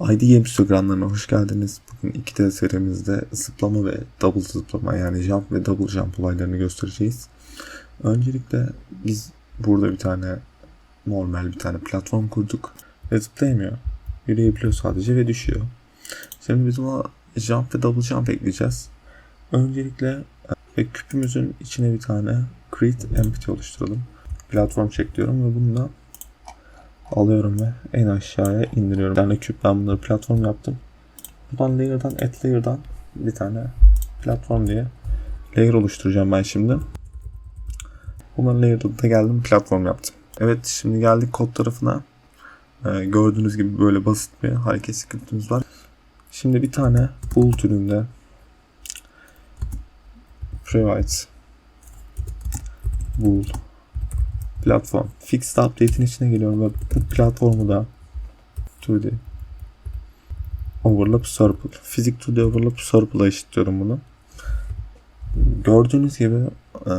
ID Games ekranlarına hoş geldiniz. Bugün 2D serimizde zıplama ve double zıplama yani jump ve double jump olaylarını göstereceğiz. Öncelikle biz burada bir tane normal bir tane platform kurduk ve zıplayamıyor. Yürüyebiliyor sadece ve düşüyor. Şimdi biz buna jump ve double jump ekleyeceğiz. Öncelikle e, ve küpümüzün içine bir tane create empty oluşturalım. Platform check diyorum ve bunu da alıyorum ve en aşağıya indiriyorum. Bir küp ben bunları platform yaptım. Buradan layer'dan add layer'dan bir tane platform diye layer oluşturacağım ben şimdi. Bunların layer'da da geldim platform yaptım. Evet şimdi geldik kod tarafına. Ee, gördüğünüz gibi böyle basit bir hareket skriptimiz var. Şimdi bir tane bool türünde provide bool platform. Fixed update'in içine geliyorum ve bu platformu da 2D overlap circle. Physics 2D overlap circle'a eşitliyorum bunu. Gördüğünüz gibi e,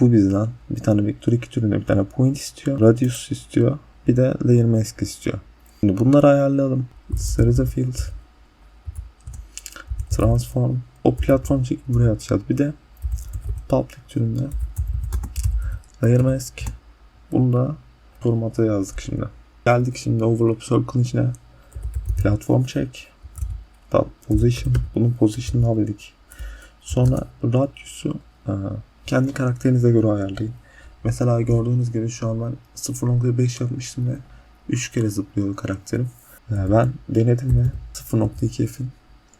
bu bizden bir tane vector 2 türünde bir tane point istiyor. Radius istiyor. Bir de layer mask istiyor. Şimdi bunları ayarlayalım. Series field. Transform. O platform çekip buraya atacağız. Bir de public türünde layer mask bunu da formata yazdık şimdi. Geldik şimdi overlap circle'ın içine. Platform check. Da position. Bunun position'ını al. Sonra radius'u e, kendi karakterinize göre ayarlayın. Mesela gördüğünüz gibi şu an ben 0.5 yapmıştım ve 3 kere zıplıyor karakterim. E, ben denedim ve 0.2 F'in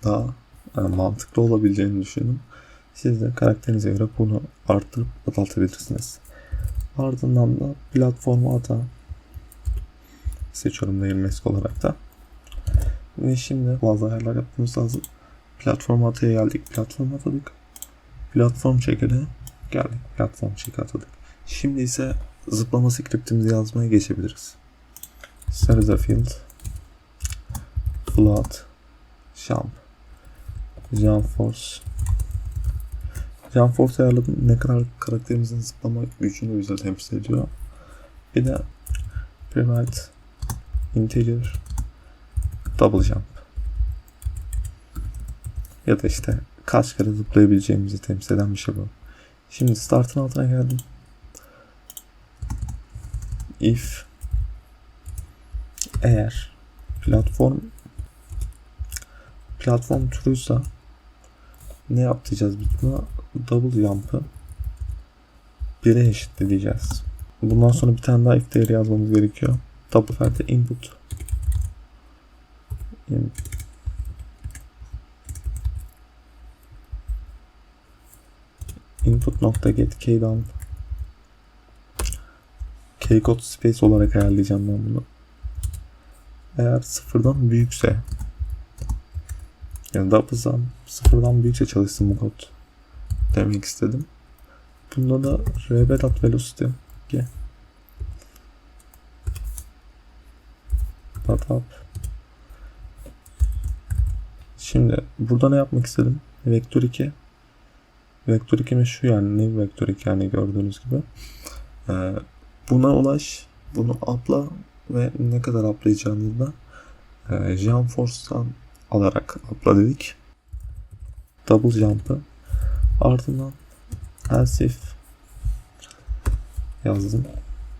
daha e, mantıklı olabileceğini düşündüm. Siz de karakterinize göre bunu arttırıp azaltabilirsiniz. Ardından da platformu ata seçiyorum layer mask olarak da. Ve şimdi bazı ayarlar yapmamız lazım. Platform ataya geldik. Platform atadık. Platform çekere geldik. Platform çek atadık. Şimdi ise zıplama skriptimizi yazmaya geçebiliriz. Set a field float jump jump force Jump Force ayarladım. Ne kadar karakterimizin zıplama gücünü bize temsil ediyor. Bir de Private Integer Double Jump. Ya da işte kaç kere zıplayabileceğimizi temsil eden bir şey bu. Şimdi startın altına geldim. If eğer platform platform true'sa ne yapacağız biz buna? Double jump'ı 1'e eşitleyeceğiz. Bundan sonra bir tane daha if değeri yazmamız gerekiyor. Double ferte input in input nokta get key down key code space olarak ayarlayacağım ben bunu. Eğer sıfırdan büyükse yani double'dan sıfırdan büyükse çalışsın bu kod demek istedim. Bunda da rb.velocity G. Dot up. Şimdi burada ne yapmak istedim? Vektör 2. Vektör 2 şu yani ne vektör 2 yani gördüğünüz gibi. Ee, buna ulaş, bunu upla ve ne kadar uplayacağını da e, Jump Force'tan alarak upla dedik. Double jump'ı Ardından else if yazdım.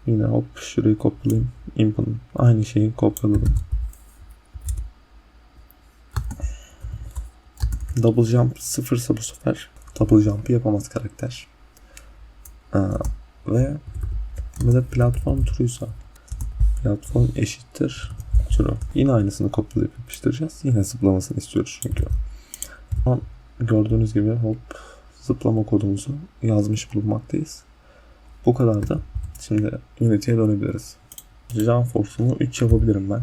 Yine hop şurayı kopyalayayım. Import aynı şeyi kopyaladım. Double jump sıfırsa bu sefer double jump'ı yapamaz karakter. Ee, ve ve de platform true'ysa platform eşittir true. Yine aynısını kopyalayıp yapıştıracağız. Yine zıplamasını istiyoruz çünkü. Gördüğünüz gibi hop zıplama kodumuzu yazmış bulunmaktayız. Bu kadar da şimdi Unity'ye dönebiliriz. Jump Force'umu 3 yapabilirim ben.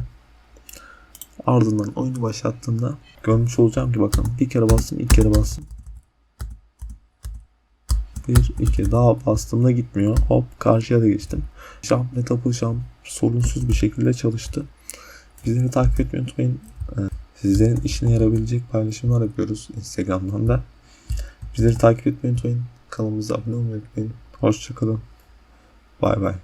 Ardından oyunu başlattığımda görmüş olacağım ki bakın bir kere bastım ilk kere bastım. Bir iki daha bastığımda gitmiyor. Hop karşıya da geçtim. Jump ve double jump sorunsuz bir şekilde çalıştı. Bizleri takip etmeyi unutmayın. Ee, sizlerin işine yarabilecek paylaşımlar yapıyoruz Instagram'dan da. Bizleri takip etmeyi unutmayın. Kanalımıza abone olmayı unutmayın. Hoşçakalın. Bay bay.